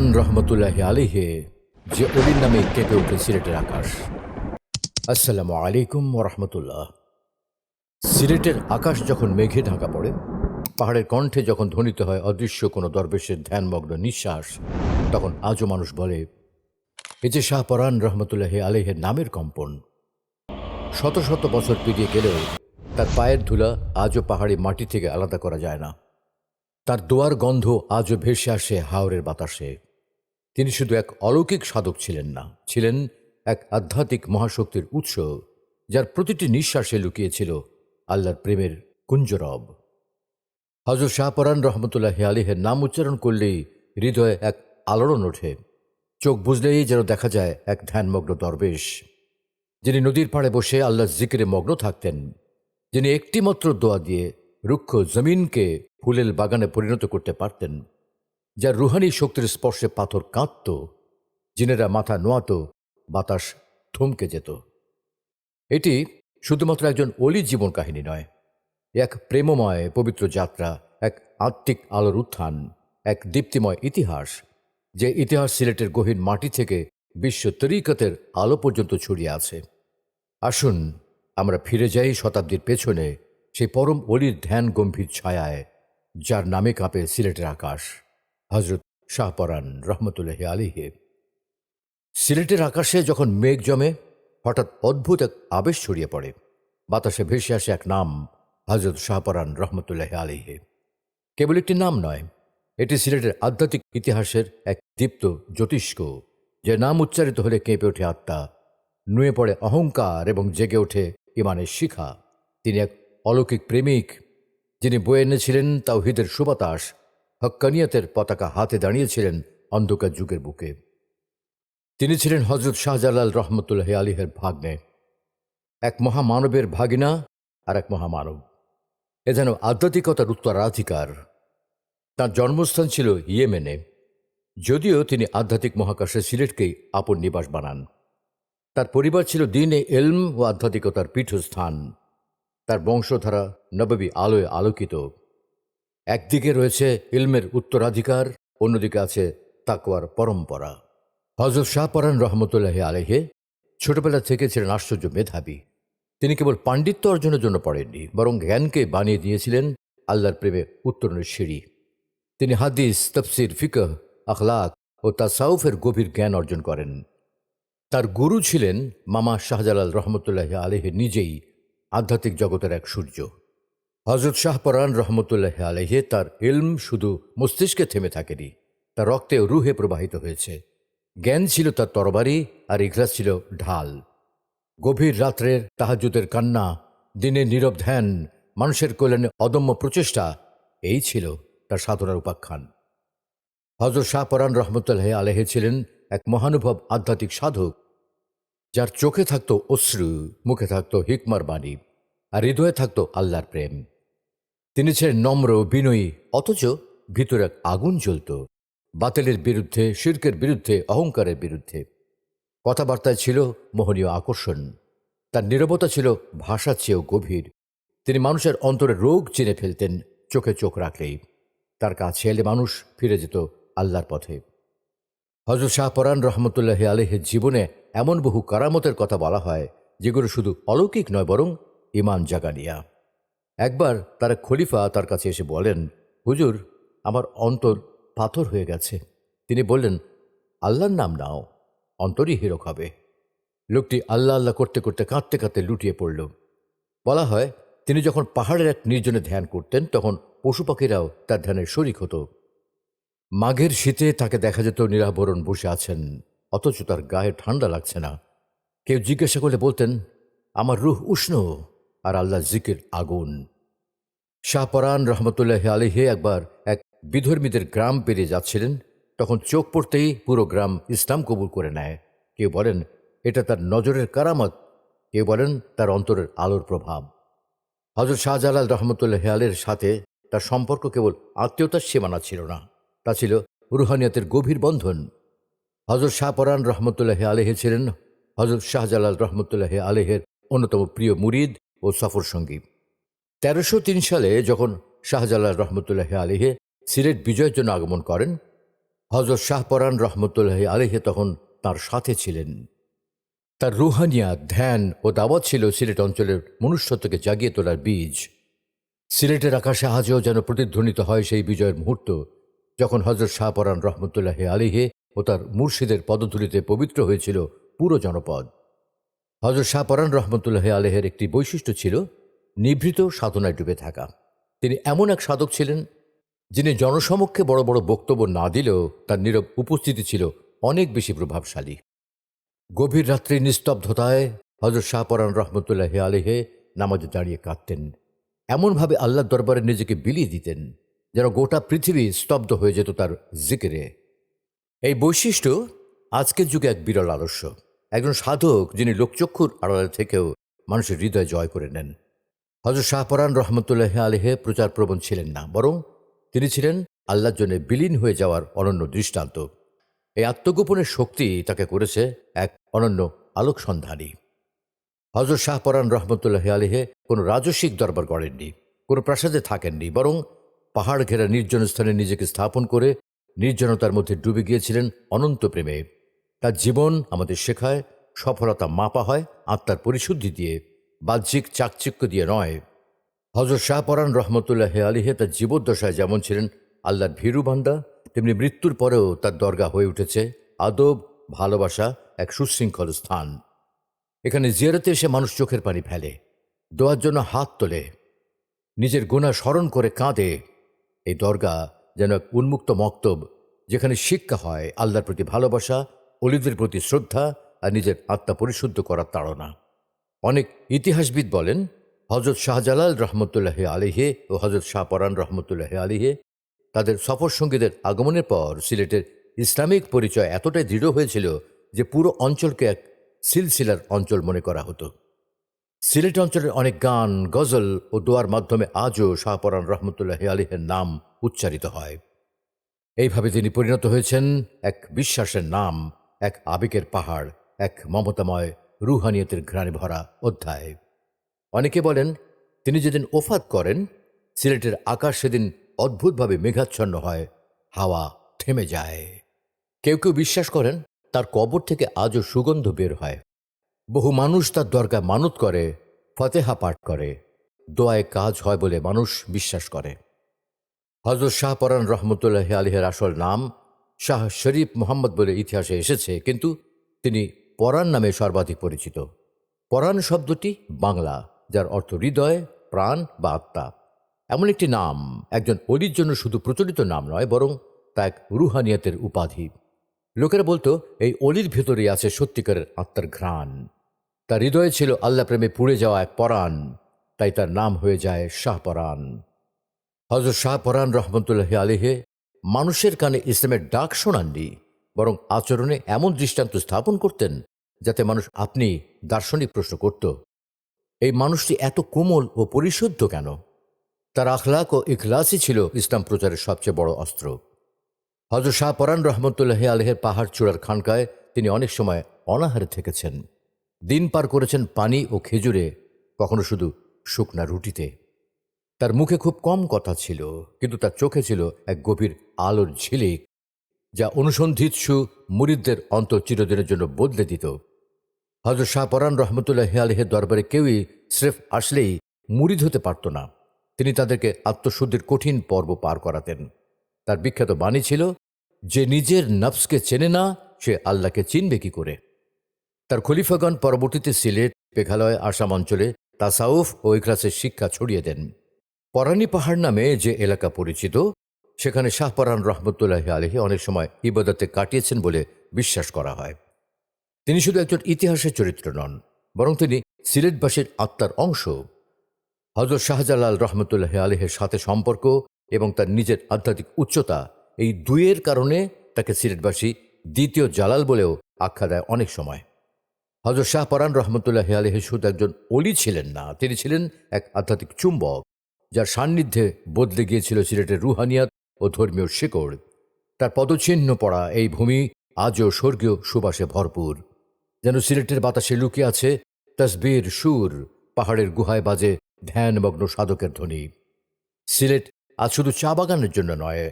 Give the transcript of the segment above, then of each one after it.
শাহপরান রহমতুল্লাহ আলিহে যে অলির নামে কেঁপে ওঠে সিলেটের আকাশ। আসসালামু আলাইকুম রহমতুল্লাহ। সিলেটের আকাশ যখন মেঘে ঢাকা পড়ে, পাহাড়ের কণ্ঠে যখন ধ্বনিত হয় অদৃশ্য কোনো দরবেশের ধ্যানমগ্ন নিঃশ্বাস, তখন আজও মানুষ বলে, এ যে শাহপরান রহমতুল্লাহ আলিহের নামের কম্পন। শত শত বছর পেরিয়ে গেলেও তার পায়ের ধুলা আজও পাহাড়ি মাটি থেকে আলাদা করা যায় না। তার দোয়ার গন্ধ আজও ভেসে আসে হাওরের বাতাসে। তিনি শুধু এক অলৌকিক সাধক ছিলেন না, ছিলেন এক আধ্যাত্মিক মহাশক্তির উৎস, যার প্রতিটি নিঃশ্বাসে লুকিয়েছিল আল্লাহর প্রেমের কুঞ্জরব। হজরত শাহপরান রহমতুল্লাহ আলিহের নাম উচ্চারণ করলেই হৃদয়ে এক আলোড়ন ওঠে, চোখ বুঝলেই যেন দেখা যায় এক ধ্যানমগ্ন দরবেশ, যিনি নদীর পাড়ে বসে আল্লাহর জিকিরে মগ্ন থাকতেন, যিনি একটিমাত্র দোয়া দিয়ে রুক্ষ জমিনকে ফুলের বাগানে পরিণত করতে পারতেন। যার রুহানি শক্তির স্পর্শে পাথর কাঁদত, জিনেরা মাথা নোয়াত, বাতাস থমকে যেত। এটি শুধুমাত্র একজন অলি জীবন কাহিনী নয় এক প্রেমময় পবিত্র যাত্রা, এক আত্মিক আলোর উত্থান, এক দীপ্তিময় ইতিহাস, যে ইতিহাস সিলেটের গহীন মাটি থেকে বিশ্ব তরিকতের আলো পর্যন্ত ছড়িয়ে আছে। আসুন, আমরা ফিরে যাই শতাব্দীর পেছনে সেই পরম অলির ধ্যান গম্ভীর ছায়ায়, যার নামে কাঁপে সিলেটের আকাশ। হজরত শাহপরান রহমতুল্লাহ আলিহে সিলেটের আকাশে যখন মেঘ জমে, হঠাৎ অদ্ভুত এক আবেশ ছড়িয়ে পড়ে। বাতাসে ভেসে আসে এক নাম হজরত শাহপরান রহমতুল্লাহ আলিহে কেবল একটি নাম নয়, এটি সিলেটের আধ্যাত্মিক ইতিহাসের এক দীপ্ত জ্যোতিষ্ক, যে নাম উচ্চারিত হলে কেঁপে ওঠে আত্মা, নুয়ে পড়ে অহংকার এবং জেগে ওঠে ইমানের শিখা। তিনি এক অলৌকিক প্রেমিক, যিনি বয়ে এনেছিলেন তাওহিদের সুবাতাস হক্কানিয়াতের পতাকা হাতে দাঁড়িয়েছিলেন অন্ধকার যুগের বুকে। তিনি ছিলেন হজরত শাহজালাল রহমতুল্লাহ আলীহের ভাগ্নে, এক মহামানবের ভাগিনা আর এক মহামানব। এ যেন আধ্যাত্মিকতার উত্তরাধিকার। তার জন্মস্থান ছিল ইয়েমেনে, যদিও তিনি আধ্যাত্মিক মহাকাশে সিলেটকেই আপন নিবাস বানান। তার পরিবার ছিল দিনে এলম ও আধ্যাত্মিকতার পীঠস্থান। তার বংশধারা নববী আলোয় আলোকিত। একদিকে রয়েছে ইলমের উত্তরাধিকার, অন্যদিকে আছে তাকওয়ার পরম্পরা। হজরত শাহপরান রহমতুল্লাহ আলেহে ছোটবেলা থেকে ছিলেন আশ্চর্য মেধাবী। তিনি কেবল পাণ্ডিত্য অর্জনের জন্য পড়েননি, বরং জ্ঞানকে বানিয়ে দিয়েছিলেন আল্লাহর প্রেমে উত্তরণের সিঁড়ি। তিনি হাদিস, তফসির, ফিকহ, আখলাক ও তাসাউফের গভীর জ্ঞান অর্জন করেন। তার গুরু ছিলেন মামা শাহজালাল রহমতুল্লাহ আলেহে নিজেই আধ্যাত্মিক জগতের এক সূর্য। হজরত শাহপরান রহমতুল্লাহ আলহে তার ইলম শুধু মস্তিষ্কে থেমে থাকেনি, তার রক্তে রুহে প্রবাহিত হয়েছে। জ্ঞান ছিল তার তরবারি আর ইখলাস ছিল ঢাল। গভীর রাত্রের তাহাজুদের কান্না, দিনের নীরব ধ্যান, মানুষের কল্যাণে অদম্য প্রচেষ্টা, এই ছিল তার সাধনার উপাখ্যান। হজরত শাহপরান রহমতুল্লাহ আলহে ছিলেন এক মহানুভব আধ্যাত্মিক সাধক, যার চোখে থাকতো অশ্রু, মুখে থাকতো হিকমার বাণী। আর হৃদয়ে থাকতো আল্লাহর প্রেম। তিনি ছিলেন নম্র, বিনয়ী, অথচ ভিতরে আগুন জ্বলত। বাতিলের বিরুদ্ধে, শির্কের বিরুদ্ধে, অহংকারের বিরুদ্ধে। কথাবার্তায় ছিল মোহনীয় আকর্ষণ। তার নীরবতা ছিল ভাষা চেয়েও গভীর। তিনি মানুষের অন্তরে রোগ চিনে ফেলতেন, চোখে চোখ রাখলেই। তার কাছে এলে মানুষ ফিরে যেত আল্লাহর পথে। হজরত শাহপরান রহমতুল্লাহ আলহের জীবনে এমন বহু কারামতের কথা বলা হয়, যেগুলো শুধু অলৌকিক নয়, বরং ইমান জাগানিয়া। একবার তার খলিফা তার কাছে এসে বলেন, হুজুর, আমার অন্তর পাথর হয়ে গেছে। তিনি বললেন, আল্লাহর নাম নাও, অন্তরই হিরক হবে। লোকটি আল্লাহ আল্লাহ করতে করতে কাঁদতে কাঁদতে লুটিয়ে পড়ল। বলা হয়, তিনি যখন পাহাড়ের এক নির্জনে ধ্যান করতেন, তখন পশু পাখিরাও তার ধ্যানের শরিক হতো। মাঘের শীতে তাকে দেখা যেত নিরাবরণ বসে আছেন, অথচ তার গায়ে ঠান্ডা লাগছে না। কেউ জিজ্ঞাসা করলে বলতেন, আমার রুহ উষ্ণ আর আল্লাহ জিকির, আগুন। শাহপরান রহমতুল্লাহ আলিহে একবার এক বিধর্মীদের গ্রাম পেরিয়ে যাচ্ছিলেন। তখন চোখ পড়তেই পুরো গ্রাম ইসলাম কবুল করে নেয়। কেউ বলেন, এটা তার নজরের কারামত। কেউ বলেন, তার অন্তরের আলোর প্রভাব। হজরত শাহজালাল রহমতুল্লাহ আলের সাথে তার সম্পর্ক কেবল আত্মীয়তার সীমানা ছিল না, তা ছিল রুহানিয়াতের গভীর বন্ধন। হজরত শাহপরান রহমতুল্লাহ আলেহে ছিলেন হজরত শাহজালাল রহমতুল্লাহ আলেহের অন্যতম প্রিয় মুরিদ। ও সফর সঙ্গী। তেরোশো তিন সালে যখন শাহজালাল রহমতুল্লাহ আলিহে সিলেট বিজয়ের জন্য আগমন করেন হজরত শাহপরান রহমতুল্লাহ আলহে তখন তার সাথে ছিলেন। তার রুহানিয়া, ধ্যান ও দাওয়াত ছিল সিলেট অঞ্চলের মনুষ্যত্বকে জাগিয়ে তোলার বীজ। সিলেটের আকাশে আজও যেন প্রতিধ্বনিত হয় সেই বিজয়ের মুহূর্ত, যখন হজরত শাহপরান রহমতুল্লাহ আলিহে ও তার মুর্শিদের পদধূলিতে পবিত্র হয়েছিল পুরো জনপদ। হজরত শাহপরান রহমতুল্লাহ আলেহের একটি বৈশিষ্ট্য ছিল নিভৃত সাধনায় ডুবে থাকা। তিনি এমন এক সাধক ছিলেন যিনি জনসমক্ষে বড় বড় বক্তব্য না দিলেও তার নীরব উপস্থিতি ছিল অনেক বেশি প্রভাবশালী। গভীর রাত্রি নিস্তব্ধতায় হজরত শাহপরান রহমতুল্লাহ আলেহে নামাজে দাঁড়িয়ে কাঁদতেন। এমনভাবে আল্লাহর দরবারে নিজেকে বিলিয়ে দিতেন যেন গোটা পৃথিবী স্তব্ধ হয়ে যেত তার জিকিরে। এই বৈশিষ্ট্য আজকের যুগে এক বিরল আদর্শ। একজন সাধক যিনি লোকচক্ষুর আড়ালে থেকেও মানুষের হৃদয় জয় করে নেন। হজরত শাহপরান রহমতুল্লাহ আলেহে প্রচার প্রবণ ছিলেন না, বরং তিনি ছিলেন আল্লাহর জন্য বিলীন হয়ে যাওয়ার অনন্য দৃষ্টান্ত। এই আত্মগোপনের শক্তি তাকে করেছে এক অনন্য আলোক সন্ধানী হজরত শাহপরান রহমতুল্লাহ আলিহে কোনো রাজস্বিক দরবার গড়েননি, কোনো প্রাসাদে থাকেননি, বরং পাহাড় ঘেরা নির্জন স্থানে নিজেকে স্থাপন করে নির্জনতার মধ্যে ডুবে গিয়েছিলেন অনন্ত প্রেমে। তার জীবন আমাদের শেখায়, সফলতা মাপা হয়, আত্মার পরিশুদ্ধি দিয়ে, বাহ্যিক চাকচিক্য দিয়ে নয়। হজরত শাহপরান রহমতুল্লাহ আলিহে তার জীবদ্দশায় যেমন ছিলেন আল্লাহর ভীরু বান্দা, তেমনি মৃত্যুর পরেও তার দরগা হয়ে উঠেছে আদব, ভালোবাসা এক সুশৃঙ্খল স্থান। এখানে জিয়ারতে এসে মানুষ চোখের পানি ফেলে, দোয়ার জন্য হাত তোলে, নিজের গুণা স্মরণ করে কাঁদে। এই দরগা যেন এক উন্মুক্ত মক্তব, যেখানে শিক্ষা হয়, আল্লাহর প্রতি ভালোবাসা অলিদের প্রতি শ্রদ্ধা আর নিজের আত্মা পরিশুদ্ধ করার তাড়না। অনেক ইতিহাসবিদ বলেন হজরত শাহজালাল রহমতুল্লাহ আলিহে ও হজরত শাহপরান রহমতুল্লাহ আলিহে তাদের সফর সঙ্গীদের আগমনের পর সিলেটের ইসলামিক পরিচয় এতটাই দৃঢ় হয়েছিল যে পুরো অঞ্চলকে এক সিলসিলার অঞ্চল মনে করা হতো। সিলেট অঞ্চলের অনেক গান, গজল ও দোয়ার মাধ্যমে আজও শাহপরান রহমতুল্লাহ আলিহের নাম উচ্চারিত হয়। এইভাবে তিনি পরিণত হয়েছেন এক বিশ্বাসের নাম। এক আবেগের পাহাড়, এক মমতাময়, রুহানিয়তের ঘ্রাণে ভরা অধ্যায়। অনেকে বলেন, তিনি যেদিন ওফাত করেন, সিলেটের আকাশ সেদিন অদ্ভুতভাবে মেঘাচ্ছন্ন হয়, হাওয়া থেমে যায়। কেউ কেউ বিশ্বাস করেন, তার কবর থেকে আজও সুগন্ধ বের হয়। বহু মানুষ তার দরকার মানত করে, ফতেহা পাঠ করে, দোয়ায় কাজ হয় বলে মানুষ বিশ্বাস করে। হজরত শাহ পরান রহমতুল্লাহ আলিহের আসল নাম শাহ শরীফ মোহাম্মদ বলে ইতিহাসে এসেছে, কিন্তু তিনি পরাণ নামে সর্বাধিক পরিচিত। পরাণ শব্দটি বাংলা, যার অর্থ হৃদয়, প্রাণ বা আত্মা। এমন একটি নাম, একজন অলির জন্য শুধু প্রচলিত নাম নয়, বরং তা এক রুহানিয়াতের উপাধি। লোকেরা বলতো, এই অলির ভেতরেই আছে সত্যিকারের আত্মার ঘ্রাণ। তার হৃদয়ে ছিল আল্লাহ প্রেমে পুড়ে যাওয়া এক পরাণ, তাই তার নাম হয়ে যায় শাহপরাণ। হজরত শাহপরাণ রহমতুল্লাহ আলিহে মানুষের কানে ইসলামের ডাক শোনাননি, বরং আচরণে এমন দৃষ্টান্ত স্থাপন করতেন যাতে মানুষ আপনি দার্শনিক প্রশ্ন করত, এই মানুষটি এত কোমল ও পরিশুদ্ধ কেন? তার আখলাক ও ইখলাসই ছিল ইসলাম প্রচারের সবচেয়ে বড় অস্ত্র। হজরত শাহ পরান রহমতুল্লাহ আলহের পাহাড় চূড়ার খানকায় তিনি অনেক সময় অনাহারে থেকেছেন। দিন পার করেছেন পানি ও খেজুরে, কখনো শুধু শুকনা রুটিতে। তার মুখে খুব কম কথা ছিল, কিন্তু তার চোখে ছিল এক গভীর আলোর ঝিলিক, যা অনুসন্ধিৎসু মুরিদদের অন্তর চিরদিনের জন্য বদলে দিত। হজরত শাহ পরান রহমতুল্লাহ আলহের দরবারে কেউই স্রেফ আসলেই মুরিদ হতে পারত না। তিনি তাদেরকে আত্মশুদ্ধির কঠিন পর্ব পার করাতেন। তার বিখ্যাত বাণী ছিল, যে নিজের নফসকে চেনে না, সে আল্লাহকে চিনবে কি করে? তার খলিফাগণ পরবর্তীতে সিলেট, মেঘালয়, আসাম অঞ্চলে তাসাউফ ও ইখলাসের শিক্ষা ছড়িয়ে দেন। পরানি পাহাড় নামে যে এলাকা পরিচিত, সেখানে শাহপরান রহমতুল্লাহ আলহী অনেক সময় ইবাদতে কাটিয়েছেন বলে বিশ্বাস করা হয়। তিনি শুধু একজন ইতিহাসের চরিত্র নন, বরং তিনি সিলেটবাসীর আত্মার অংশ। হজরত শাহজালাল রহমতুল্লাহ আলহের সাথে সম্পর্ক এবং তার নিজের আধ্যাত্মিক উচ্চতা এই দুইয়ের কারণে তাকে সিলেটবাসী দ্বিতীয় জালাল বলেও আখ্যা দেয় অনেক সময়। হজরত শাহ পরান রহমতুল্লাহ আলহ শুধু একজন অলি ছিলেন না, তিনি ছিলেন এক আধ্যাত্মিক চুম্বক। যার সান্নিধ্যে বদলে গিয়েছিল সিলেটের রুহানিয়াত ও ধর্মীয় শিকড়। তার পদচিহ্ন পড়া এই ভূমি আজও স্বর্গীয় সুবাসে ভরপুর। যেন সিলেটের বাতাসে লুকিয়ে আছে তসবির সুর, পাহাড়ের গুহায় বাজে ধ্যানমগ্ন সাধকের ধ্বনি। সিলেট আজ শুধু চা বাগানের জন্য নয়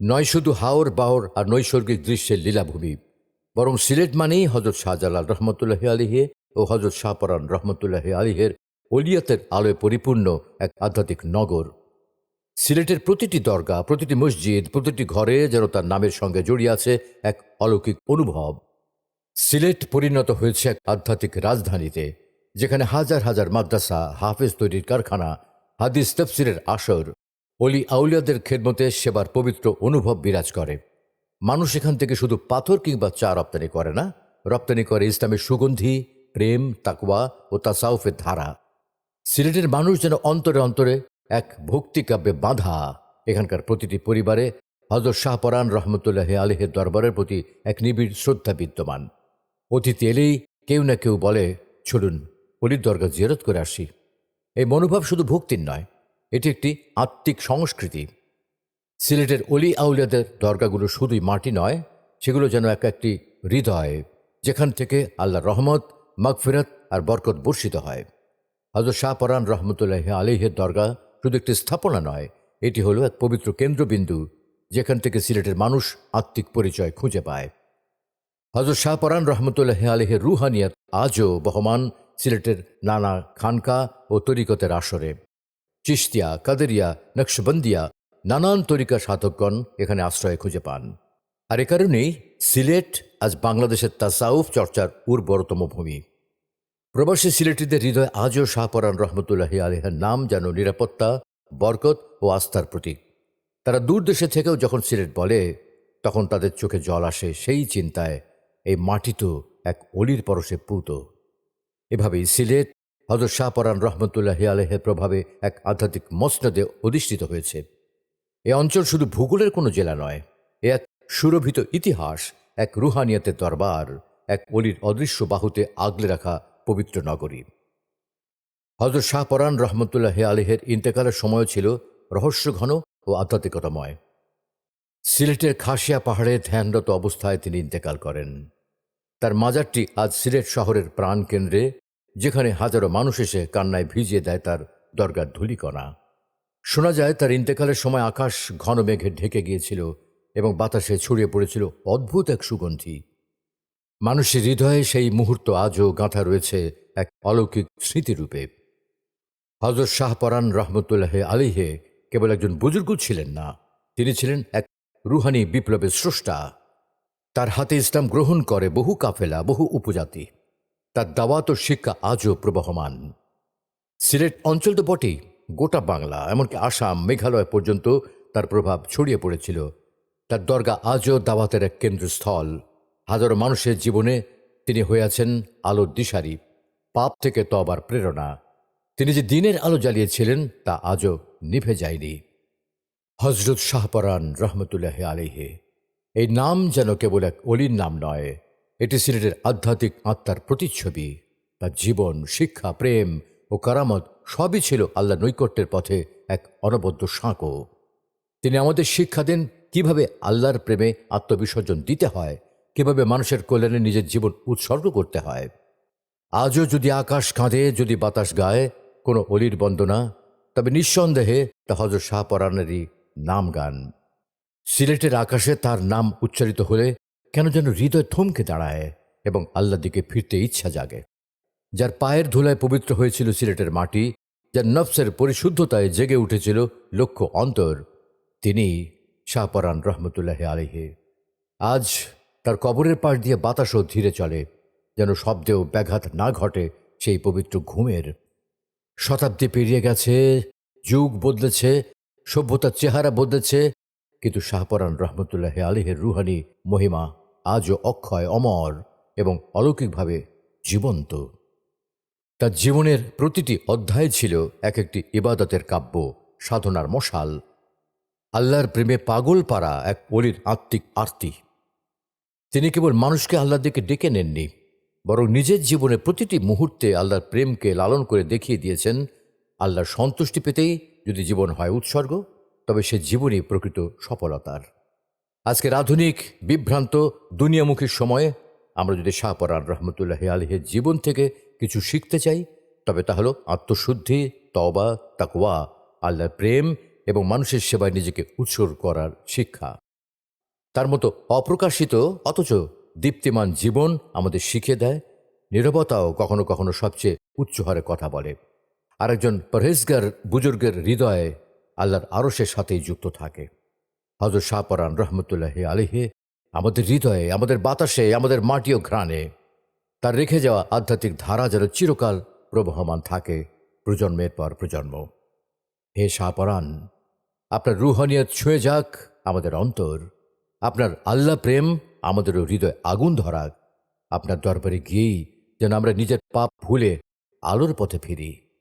নয় শুধু হাওর বাওর আর নৈসর্গিক দৃশ্যের লীলাভূমি। বরং সিলেট মানেই হজরত শাহজালাল রহমতুল্লাহ আলিহে ও হজরত শাহপরান রহমতুল্লাহ আলিহের ওলিয়াতের আলোয় পরিপূর্ণ এক আধ্যাত্মিক নগর। সিলেটের প্রতিটি দরগা, প্রতিটি মসজিদ, প্রতিটি ঘরে যেন তার নামের সঙ্গে জড়িয়ে আছে এক অলৌকিক অনুভব। সিলেট পরিণত হয়েছে এক আধ্যাত্মিক রাজধানীতে, যেখানে হাজার হাজার মাদ্রাসা, হাফেজ তৈরির কারখানা, হাদিস তফসিরের আসর অলি আউলিয়াদের খেদমতে সেবার পবিত্র অনুভব বিরাজ করে। মানুষ এখান থেকে শুধু পাথর কিংবা চা রপ্তানি করে না, রপ্তানি করে ইসলামের সুগন্ধি, প্রেম, তাকওয়া ও তাসাউফের ধারা। সিলেটের মানুষ যেন অন্তরে অন্তরে এক ভক্তিকাব্যে বাঁধা। এখানকার প্রতিটি পরিবারে হজরত শাহপরান রহমতুল্লাহ আলহের দরবারের প্রতি এক নিবিড় শ্রদ্ধা বিদ্যমান। অতিথি এলেই কেউ না কেউ বলে, চলুন, অলির দরগা জিয়ারত করে আসি। এই মনোভাব শুধু ভক্তির নয়, এটি একটি আত্মিক সংস্কৃতি। সিলেটের অলি আউলিয়াদের দরগাগুলো শুধুই মাটি নয়, সেগুলো যেন এক একটি হৃদয়, যেখান থেকে আল্লাহ রহমত, মাগফিরাত আর বরকত বর্ষিত হয়। হজরত শাহ পরান রহমতুল্লাহ আলিহের দরগা শুধু একটি স্থাপনা নয়, এটি হলো এক পবিত্র কেন্দ্রবিন্দু যেখান থেকে সিলেটের মানুষ আত্মিক পরিচয় খুঁজে পায়। হজরত শাহ পরান রহমতুল্লাহ আলিহের রুহানিয়াত আজও বহমান সিলেটের নানা খানকা ও তরিকতের আসরে। চিস্তিয়া কাদেরিয়া, নকশবন্দিয়া নানান তরিকা সাধকগণ এখানে আশ্রয় খুঁজে পান। আর এ কারণেই সিলেট আজ বাংলাদেশের তাসাউফ চর্চার উর্বরতম ভূমি। প্রবাসী সিলেটিদের হৃদয় আজও শাহপরান রহমতুল্লাহি আলহের নাম যেন নিরাপত্তা, বরকত ও আস্থার প্রতীক। তারা দূর দেশে থেকেও যখন সিলেট বলে, তখন তাদের চোখে জল আসে সেই চিন্তায় এই মাটি তো এক অলির পরশে পুত। এভাবেই সিলেট হজরত শাহপরান রহমতুল্লাহি আলহের প্রভাবে এক আধ্যাত্মিক মসনদে অধিষ্ঠিত হয়েছে। এ অঞ্চল শুধু ভূগোলের কোনো জেলা নয়, এ এক সুরভিত ইতিহাস, এক রুহানিয়াতের দরবার, এক অলির অদৃশ্য বাহুতে আগলে রাখা পবিত্র নগরী। হজরত শাহপরান রহমতুল্লাহ আলহের ইন্তেকালের সময় ছিল রহস্যঘন ও আধ্যাত্মিকতাময়। সিলেটের খাসিয়া পাহাড়ে ধ্যানরত অবস্থায় তিনি ইন্তেকাল করেন। তার মাজারটি আজ সিলেট শহরের প্রাণকেন্দ্রে যেখানে হাজারো মানুষ এসে কান্নায় ভিজিয়ে দেয় তার দরগার ধুলিকণা। শোনা যায় তার ইন্তেকালের সময় আকাশ ঘন মেঘে ঢেকে গিয়েছিল এবং বাতাসে ছড়িয়ে পড়েছিল অদ্ভুত এক সুগন্ধি। মানুষের হৃদয়ে সেই মুহূর্ত আজও গাঁথা রয়েছে এক অলৌকিক স্মৃতিরূপে। হজরত শাহপরান রহমতুল্লাহ আলিহে কেবল একজন বুজুর্গ ছিলেন না, তিনি ছিলেন এক রুহানি বিপ্লবের স্রষ্টা। তার হাতে ইসলাম গ্রহণ করে বহু কাফেলা, বহু উপজাতি। তার দাওয়াত ও শিক্ষা আজও প্রবহমান। সিলেট অঞ্চল তো বটেই, গোটা বাংলা, এমনকি আসাম, মেঘালয় পর্যন্ত তার প্রভাব ছড়িয়ে পড়েছিল। তার দরগা আজও দাওয়াতের এক কেন্দ্রস্থল। হাজারো মানুষের জীবনে তিনি হয়ে আছেন আলোর দিশারি, পাপ থেকে তবার প্রেরণা। তিনি যে দিনের আলো জ্বালিয়েছিলেন, তা আজও নিভে যায়নি। হজরত শাহপরান রহমতুল্লাহ আলিহে এই নাম যেন কেবল এক অলির নাম নয়, এটি সিলেটের আধ্যাত্মিক আত্মার প্রতিচ্ছবি। তার জীবন, শিক্ষা, প্রেম ও কারামত সবই ছিল আল্লাহ নৈকট্যের পথে এক অনবদ্য সাঁকো। তিনি আমাদের শিক্ষা দেন কীভাবে আল্লাহর প্রেমে আত্মবিসর্জন দিতে হয় কীভাবে মানুষের কল্যাণে নিজের জীবন উৎসর্গ করতে হয়। আজও যদি আকাশ কাঁধে যদি বাতাস গায়, কোনো অলির বন্দনা, তবে নিঃসন্দেহে তা হজর শাহপরানেরই নাম গান সিলেটের আকাশে তার নাম উচ্চারিত হলে কেন যেন হৃদয় থমকে দাঁড়ায় এবং আল্লাহ দিকে ফিরতে ইচ্ছা জাগে। যার পায়ের ধুলায় পবিত্র হয়েছিল সিলেটের মাটি, যার নফসের পরিশুদ্ধতায় জেগে উঠেছিল লক্ষ্য অন্তর, তিনি শাহপরান রহমতুল্লাহ আলিহে আজ তার কবরের পাশ দিয়ে বাতাসও ধীরে চলে, যেন শব্দেও ব্যাঘাত না ঘটে সেই পবিত্র ঘুমের। শতাব্দী পেরিয়ে গেছে, যুগ বদলেছে সভ্যতার চেহারা বদলেছে, কিন্তু শাহপরান রহমতুল্লাহ আলিহের রুহানি মহিমা আজও অক্ষয়, অমর এবং অলৌকিকভাবে জীবন্ত। তার জীবনের প্রতিটি অধ্যায় ছিল এক একটি ইবাদতের কাব্য, সাধনার মশাল। আল্লাহর প্রেমে পাগল পারা এক অলির আত্মিক আরতি। তিনি কেবল মানুষকে আল্লাহর দিকে ডেকে নেননি, বরং নিজের জীবনে প্রতিটি মুহূর্তে আল্লাহর প্রেমকে লালন করে দেখিয়ে দিয়েছেন, আল্লাহর সন্তুষ্টি পেতেই যদি জীবন হয় উৎসর্গ, তবে সে জীবনই প্রকৃত সফলতার। আজকের আধুনিক, বিভ্রান্ত, দুনিয়ামুখী সময়ে আমরা যদি শাহপরান রহমতুল্লাহ আলহের জীবন থেকে কিছু শিখতে চাই, তবে তা হলো আত্মশুদ্ধি, তওবা, তাকওয়া, আল্লাহর প্রেম এবং মানুষের সেবায় নিজেকে উৎসর্গ করার শিক্ষা। তার মতো অপ্রকাশিত, অথচ দীপ্তিমান জীবন আমাদের শিখিয়ে দেয়, নিরবতাও কখনো কখনো সবচেয়ে উচ্চ হারে কথা বলে। আরেকজন পরহেজগার বুজুর্গের হৃদয়ে আল্লাহর আরশের সাথেই যুক্ত থাকে। হজর শাহপরান রহমতুল্লাহ আলিহে আমাদের হৃদয়ে, আমাদের বাতাসে, আমাদের মাটি ও ঘ্রাণে, তার রেখে যাওয়া আধ্যাত্মিক ধারা যেন চিরকাল প্রবহমান থাকে প্রজন্মের পর প্রজন্ম। হে শাহপরান আপনার রুহানিয়ত ছুঁয়ে যাক আমাদের অন্তর। আপনার আল্লাহ প্রেম আমাদের হৃদয় আগুন ধরাক। আপনার দরবারে গিয়েই যেন আমরা নিজের পাপ ভুলে আলোর পথে ফিরি।